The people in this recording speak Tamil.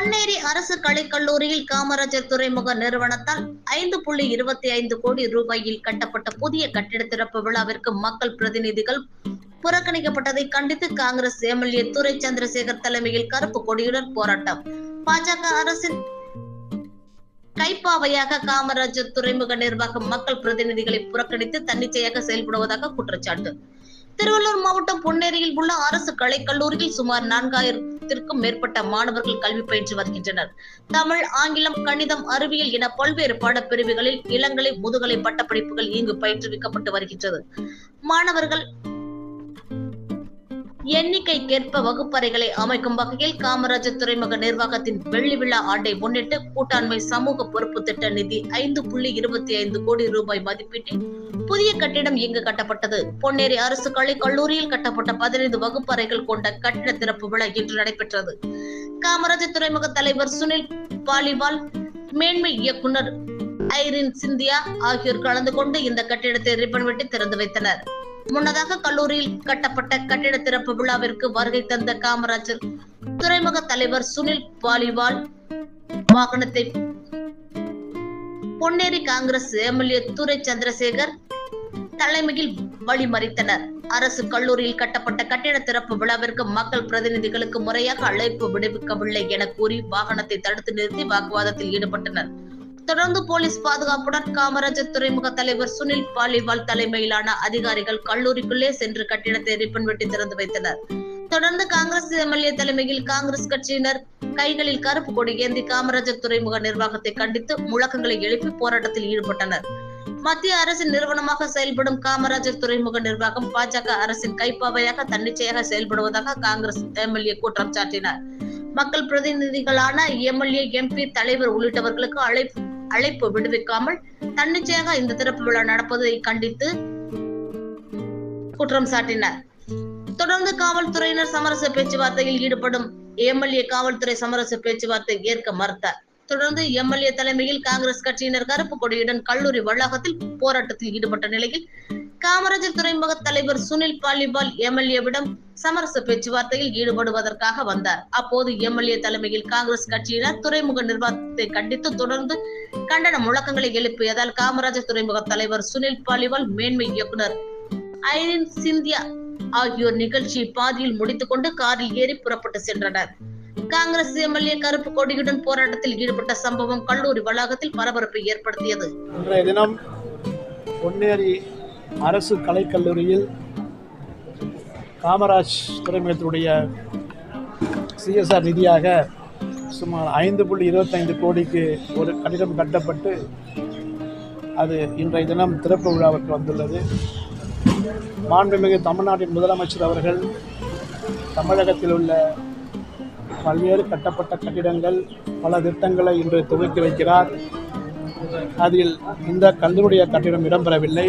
பொன்னேரி அரசு கலைக்கல்லூரியில் காமராஜர் துறைமுக நிறுவனத்தால் ஐந்து புள்ளி இருபத்தி ஐந்து கோடி ரூபாயில் கட்டப்பட்ட புதிய கட்டிட திறப்பு விழாவிற்கு மக்கள் பிரதிநிதிகள் புறக்கணிக்கப்பட்டதை கண்டித்து காங்கிரஸ் எம்எல்ஏ துரை சந்திரசேகர் தலைமையில் கருப்பு கொடியுடன் போராட்டம். பாஜக அரசின் கைப்பாவையாக காமராஜர் துறைமுக நிர்வாகம் மக்கள் பிரதிநிதிகளை புறக்கணித்து தன்னிச்சையாக செயல்படுவதாக குற்றச்சாட்டு. திருவள்ளூர் மாவட்டம் பொன்னேரியில் உள்ள அரசு கலைக்கல்லூரியில் சுமார் நான்காயிரம் நான்காயிரத்திற்கும் மேற்பட்ட மாணவர்கள் கல்வி பயின்று வருகின்றனர். தமிழ் ஆங்கிலம் கணிதம் அறிவியல் என பல்வேறு பாடப்பிரிவுகளில் இளங்கலை முதுகலை பட்டப்படிப்புகள் இங்கு பயிற்றுவிக்கப்பட்டு வருகின்றது. மாணவர்கள் எண்ணிக்கைக்கேற்ப வகுப்பறைகளை அமைக்கும் வகையில் காமராஜர் துறைமுக நிர்வாகத்தின் வெள்ளி விழா ஆண்டை முன்னிட்டு கூட்டாண்மை சமூக பொறுப்பு திட்ட நிதி ஐந்து புள்ளி இருபத்தி ஐந்து கோடி ரூபாய் மதிப்பீட்டில் புதிய கட்டிடம் இங்கு கட்டப்பட்டது. பொன்னேரி அரசு கலை கல்லூரியில் கட்டப்பட்ட பதினைந்து வகுப்பறைகள் கொண்ட கட்டிட திறப்பு விழா இன்று நடைபெற்றது. காமராஜர் துறைமுக தலைவர் சுனில் பாலிவால் மேன்மை இயக்குனர் ஐரின் சிந்தியா ஆகியோர் கலந்து கொண்டு இந்த கட்டிடத்தை ரிப்பன் வெட்டி திறந்து வைத்தனர். முன்னதாக கல்லூரியில் கட்டப்பட்ட கட்டிட திறப்பு விழாவிற்கு வருகை தந்த காமராஜர் துறைமுக தலைவர் சுனில் பாலிவால் வாகனத்தை பொன்னேரி காங்கிரஸ் எம்எல்ஏ துரை சந்திரசேகர் தலைமையில் வழிமறித்தனர். அரசு கல்லூரியில் கட்டப்பட்ட கட்டிட திறப்பு விழாவிற்கு மக்கள் பிரதிநிதிகளுக்கு முறையாக அழைப்பு விடுவிக்கவில்லை என கூறி வாகனத்தை தடுத்து நிறுத்தி வாக்குவாதத்தில் ஈடுபட்டனர். தொடர்ந்து போலீஸ் பாதுகாப்புடன் காமராஜர் துறைமுக தலைவர் சுனில் பாலிவால் தலைமையிலான அதிகாரிகள் கல்லூரிக்குள்ளே சென்று கட்டிடத்தை ரிப்பன் வெட்டி திறந்து வைத்தனர். தொடர்ந்து காங்கிரஸ் எம்எல்ஏ தலைமையில் காங்கிரஸ் கட்சியினர் கைகளில் கருப்பு கொடி ஏந்தி காமராஜர் துறைமுக நிர்வாகத்தை கண்டித்து முழக்கங்களை எழுப்பி போராட்டத்தில் ஈடுபட்டனர். மத்திய அரசின் நிறுவனமாக செயல்படும் காமராஜர் துறைமுக நிர்வாகம் பாஜக அரசின் கைப்பாவையாக தன்னிச்சையாக செயல்படுவதாக காங்கிரஸ் எம்எல்ஏ குற்றம் சாட்டினார். மக்கள் பிரதிநிதிகளான எம்எல்ஏ எம்பி தலைவர் உள்ளிட்டவர்களுக்கு அழைப்பு அழைப்பு விடுவிக்காமல் தன்னிச்சையாக இந்த திறப்பு விழா நடப்பதை கண்டித்து குற்றம் சாட்டினார். தொடர்ந்து காவல்துறையினர் சமரச பேச்சுவார்த்தையில் ஈடுபடும் எம்எல்ஏ காவல்துறை சமரச பேச்சுவார்த்தை ஏற்க மறுத்தார். தொடர்ந்து எம்எல்ஏ தலைமையில் காங்கிரஸ் கட்சியினர் கருப்பு கொடியுடன் கல்லூரி வளாகத்தில் போராட்டத்தில் ஈடுபட்ட நிலையில் காமராஜர் துறைமுக தலைவர் சுனில் பாலிபால் எம்எல்ஏவிடம் சமரச பேச்சுவார்த்தையில் ஈடுபடுவதற்காக வந்தார். அப்போது எம்எல்ஏ தலைமையில் காங்கிரஸ் கட்சியினர் துறைமுக நிர்வாகத்தை கண்டித்து தொடர்ந்து கண்டன முழக்கங்களை எழுப்பியதால் காமராஜர் துறைமுக தலைவர் சுனில் பாலிவால் மேன்மை இயக்குனர் ஐரின் சிந்தியா ஆகியோர் நிகழ்ச்சியை பாதியில் முடித்துக்கொண்டு காரில் ஏறி புறப்பட்டு சென்றனர். காங்கிரஸ் எம்எல்ஏ கருப்பு கொடியுடன் போராட்டத்தில் ஈடுபட்ட சம்பவம் கல்லூரி வளாகத்தில் பரபரப்பை ஏற்படுத்தியது. பொன்னேரி அரசு கலைக்கல்லூரியில் காமராஜ் துறைமுகத்தினுடைய சிஎஸ்ஆர் நிதியாக சுமார் ஐந்து புள்ளி இருபத்தைந்து கோடிக்கு ஒரு கட்டிடம் கட்டப்பட்டு அது இன்றைய தினம் திறப்பு விழாவுக்கு வந்துள்ளது. மாண்புமிகு தமிழ்நாட்டின் முதலமைச்சர் அவர்கள் தமிழகத்தில் உள்ள பல்வேறு கட்டப்பட்ட கட்டிடங்கள் பல திட்டங்களை இன்று துவக்கி வைக்கிறார். அதில் இந்த கல்லூரிய கட்டிடம் இடம்பெறவில்லை.